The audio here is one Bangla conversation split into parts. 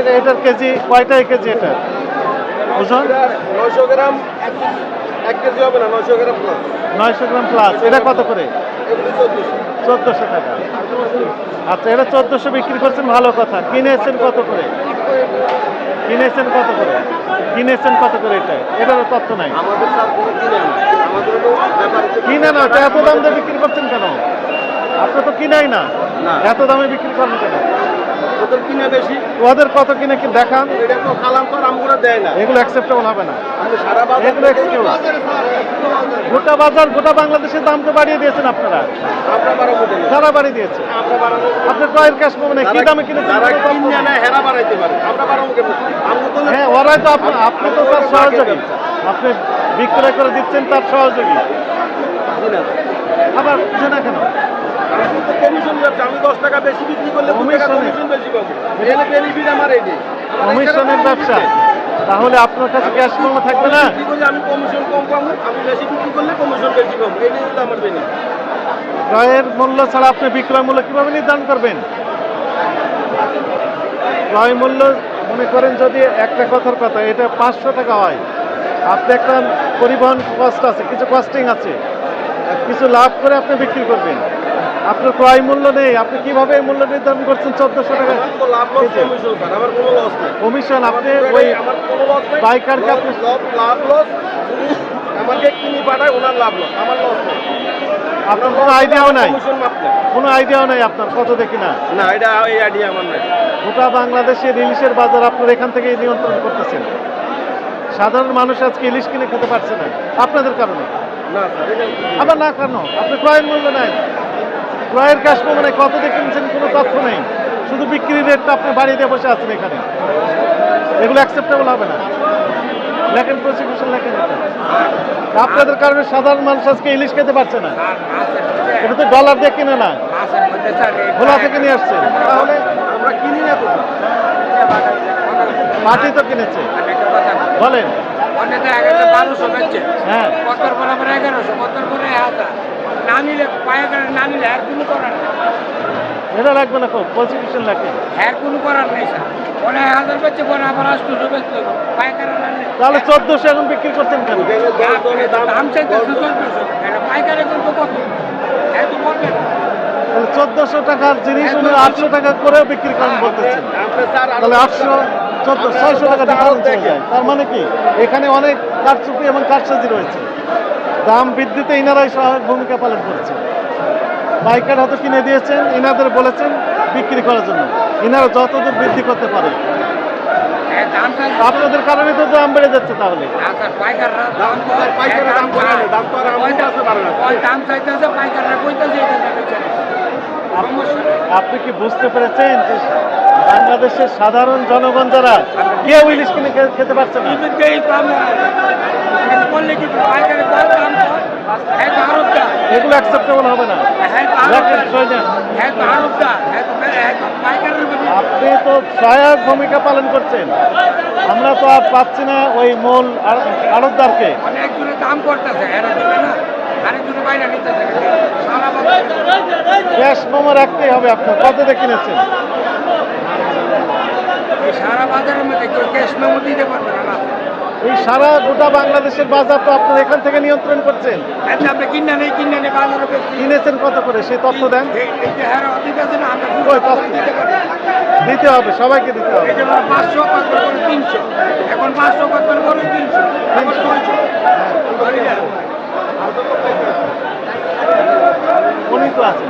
এটা এটার কেজি কয়টাই কেজি এটা? ওজন? নয়শো গ্রাম এক কেজি হবে না নয়শো গ্রাম প্লাস নয়শো গ্রাম প্লাস এটা কত করে? চোদ্দশো। টাকা। আচ্ছা এটা চোদ্দোশো বিক্রি করছেন ভালো কথা। কিনেছেন কত করে? কিনেছেন কত করে? কিনেছেন কত করে এটা? এটারও তথ্য নাই। আমাদের কিনে না। এত দাম দিয়ে বিক্রি করছেন কেন? আপনি তো কিনাই না। না। এত দামে বিক্রি করেন কেন? ওদের কিনে বেশি। ওদের কত কিনে কি দেখান? এটা তো খালাম তো আমগুলো দেয় না। এগুলো অ্যাকসেপ্টেবল হবে না। সারা বাজার এগুলো। গোটা বাজার গোটা বাংলাদেশের দাম তো বাড়িয়ে দিয়েছেন আপনারা। সারা বাড়িয়ে দিয়েছে। আপনার ক্রয়ের ক্যাশ পাবেন কি দামে কিনেছেন। হেরা বাড়াইতে পারে। আমরা বাড়াবো কেন? হ্যাঁ ওরাই তো আপনি আপনি তো তার সহযোগী। আপনি বিক্রয় করে দিচ্ছেন তার সহযোগী। আবার বুঝে না কেন? কমিশন আমি দশ টাকা বেশি বিক্রি করলে কমিশন বেশি পাবো। এখানে বেনিফিট আমার এই কমিশনের ব্যবসা। তাহলে আপনার কাছে ক্যাশ মেমো থাকবে না? আমি কমিশন কম পাবো আমি বেশি বিক্রি করলে কমিশন বেশি পাবো। আমার বেনিফিট ক্রয়ের মূল্য ছাড়া আপনি বিক্রয় মূল্য কীভাবে নির্ধারণ করবেন? ক্রয় মূল্য মনে করেন যদি একটা কথার কথা এটা পাঁচশো টাকা হয়। আপনি একটা পরিবহন কস্ট আছে কিছু কস্টিং আছে। কিছু লাভ করে আপনি বিক্রি করবেন। আপনার ক্রয় মূল্য নেই আপনি কীভাবে এই মূল্য নির্ধারণ করছেন চোদ্দশো টাকা কমিশন আপনি ওই আপনি- লাভ লস আমাকে কিনি পাঠায় ওনার লাভ লস আমার লস আপনার কোনো আইডিয়াও নাই কোনো আইডিয়াও নাই আপনার কত দেখি না না এটা এই আইডিয়া আমার নাই। গোটা বাংলাদেশের ইলিশের বাজার আপনার এখান থেকে নিয়ন্ত্রণ করতেছেন। সাধারণ মানুষ আজকে ইলিশ কিনে খেতে পারছে না। আপনাদের কারণে? না আবার না কেন? আপনি ক্রয়ের মূল্য নাই। ক্রয়ের ক্যাশ মানে কত দিয়ে কিনছেন কোনো তথ্য নেই। শুধু বিক্রির রেটটা আপনি বাড়িয়ে দিয়ে বসে আছেন এখানে। এগুলো অ্যাকসেপ্টেবল হবে না। লেখেন প্রসিকিউশন লেখেন আপনাদের কারণে সাধারণ মানুষ আজকে ইলিশ খেতে পারছে না। এটা তো ডলার দিয়ে কিনে না। ভোলা থেকে নিয়ে আসছে। তাহলে আমরা কিনি না তো? মাটি তো কিনেছে। বলেন। হ্যাঁ। না নিলে পায়ে না নিলে আর কোনো করার নেই। এটা লাগবে না খুব প্রসিকিউশন লেখেন আর কোনো করার নেই স্যার। হাজার পরে আবার আষ্টশো বেচতে হবে। পাইকারি না নিলে। তাহলে চোদ্দশো এখন বিক্রি করছেন কেন? দাম দাম চাইতেছে চোদ্দশো। এটা পাইকারি কিন্তু কত? এত বলবে চোদ্দশো টাকার জিনিস উনি আটশো টাকা করেও বিক্রি করেন বলতেছেন। তাহলে আটশো চোদ্দ ছয়শো টাকা ডিফারেন্স হয়ে যায়। তার মানে কি? এখানে অনেক কারচুপি এবং কারসাজি রয়েছে। দাম বৃদ্ধিতে ইনারাই সহায়ক ভূমিকা পালন করছে পাইকার হয়তো কিনে দিয়েছেন ইনাদের বলেছেন বিক্রি করার জন্য। ইনারা যতদূর বৃদ্ধি করতে পারে। হ্যাঁ, আপনাদের কারণে তো দাম বেড়ে যাচ্ছে তাহলে। সমস্যা নেই। আপনি কি বুঝতে পেরেছেন যে বাংলাদেশের সাধারণ জনগণ যারা কেউ ইলিশ কিনে খেতে পারছে না কিন্তু এই দাম এটা বললে কি পাইকারি কয় দাম কয়? হ্যাঁ তো আরবটা এগুলো অ্যাকসেপ্টেবল হবে না। আপনি তো সহায়ক ভূমিকা পালন করছেন। আমরা তো আর পাচ্ছি না ওই মূল আড়তদারকে। অনেকজনের দাম করতেছে ক্যাশ মোমো রাখতেই হবে আপনার। কত কিনেছেন? এই সারা বাজারের মধ্যে কেউ ক্যাশ মেমো দিতে পারবে না। এই সারা গোটা বাংলাদেশের বাজার তো আপনার এখান থেকে নিয়ন্ত্রণ করছেন। আচ্ছা আপনি কিনা নেই কিনা নেই বাজারে কিনেছেন কত করে? সেই তথ্য দেন। এই যে হ্যাঁ দিতে হবে সবাইকে দিতে হবে। পাঁচশো তিনশো। এখন পাঁচশো করে? তিনশো। উনি তো আছেন।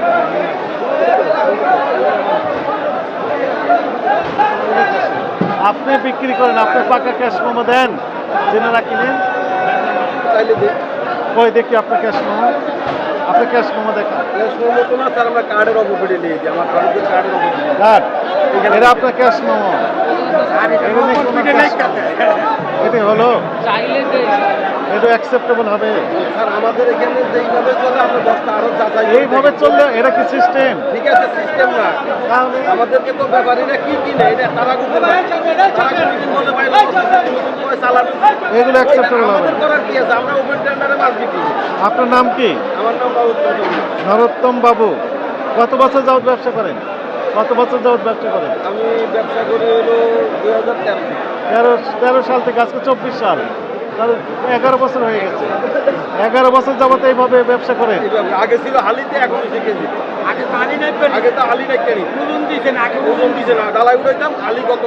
আপনি বিক্রি করেন আপনি পাকা ক্যাশ মোমো দেন। যেনারা কিনেন চাইলে ওই দেখি আপনার ক্যাশ মোমো আপনার ক্যাশ মোমো দেখান ক্যাশ মেমো তো না স্যার আমরা কার্ডের অপোজিটে নিয়ে দিই আমার কার্ডের অপোজিটে কার্ড এটা আপনার ক্যাশ মোমো এটা হলো। এটা অ্যাকসেপ্টেবল হবে। স্যার আমাদের এখানে যেইভাবে চলে আমরা দশটা আরও যাচাই এইভাবে। চললে এটা কি সিস্টেম ঠিক আছে সিস্টেম না। তাহলে আমাদেরকে তো ব্যাপারীরা কি কিনে এটা তারা কিন্তু তারা কিন্তু বলে ভাই চালান এগুলো অ্যাকসেপ্টেবল হবে। করার কি আছে? আমরা ওপেন টেন্ডারে মাছ বিক্রি আপনার নাম কি? আমার নাম। নরোত্তম বাবু। কত বছর যাওয়ার ব্যবসা করেন? কত বছর যাওয়ার ব্যবসা করেন? আমি ব্যবসা করি হলো দুই হাজার তেরো। তেরো তেরো সাল থেকে আজকে চব্বিশ সাল। তাহলে এগারো বছর হয়ে গেছে। এগারো বছর যাবত এইভাবে ব্যবসা করে আগে ছিল হালিতে এখন কেজি। আগে পানি নাই পেরে আগে তো হালি নাই কেনি ওজন দিয়েছেন আগে ওজন দিছে না। ডালাই উঠাইতাম হালি কত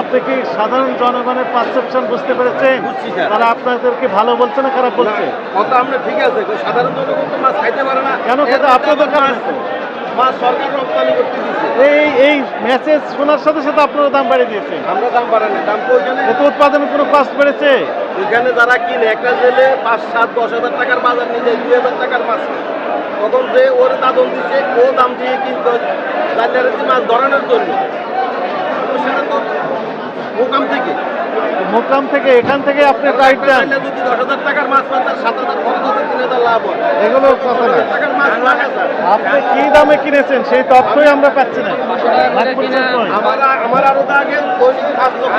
আপনি কি সাধারণ জনগণের পারসেপশন বুঝতে পেরেছেন? বুঝছি, তারা আপনাদেরকে ভালো বলছে না খারাপ বলছে? কথা আমরা ঠিক আছে সাধারণ জনগণ তো মাছ খাইতে পারে না। কেন খেতে আপনাদের কারণে মাছ সরকার রপ্তানি করতে দিচ্ছে এই এই মেসেজ শোনার সাথে সাথে আপনারা দাম বাড়িয়ে দিয়েছে। আমরা দাম বাড়াই না দাম তো উৎপাদনের কোনো কষ্ট বেড়েছে? ওইখানে যারা কিনে একটা জেলে পাঁচ সাত দশ হাজার টাকার বাজার নিয়ে যায় দুই হাজার টাকার মাছ। তখন যে ওর দাদন দিচ্ছে ও দাম দিয়ে কিনতে জালিয়ারের মাছ ধরানোর জন্য। সেটা তো মোকাম থেকে। মোকাম থেকে এখান থেকে আপনি দেন। জালিয়া যদি দশ হাজার টাকার মাছ পান তার সাত হাজার খরচ আছে তিন হাজার লাভ হয়। এগুলো কথা না। মাছ আপনি কি দামে কিনেছেন সেই তথ্যই আমরা পাচ্ছি না। আমার আমার আরও আগে দৈনিক পাঁচ লক্ষ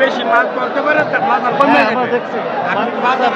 বেশি মাছ করতে পারে বাজার বাজার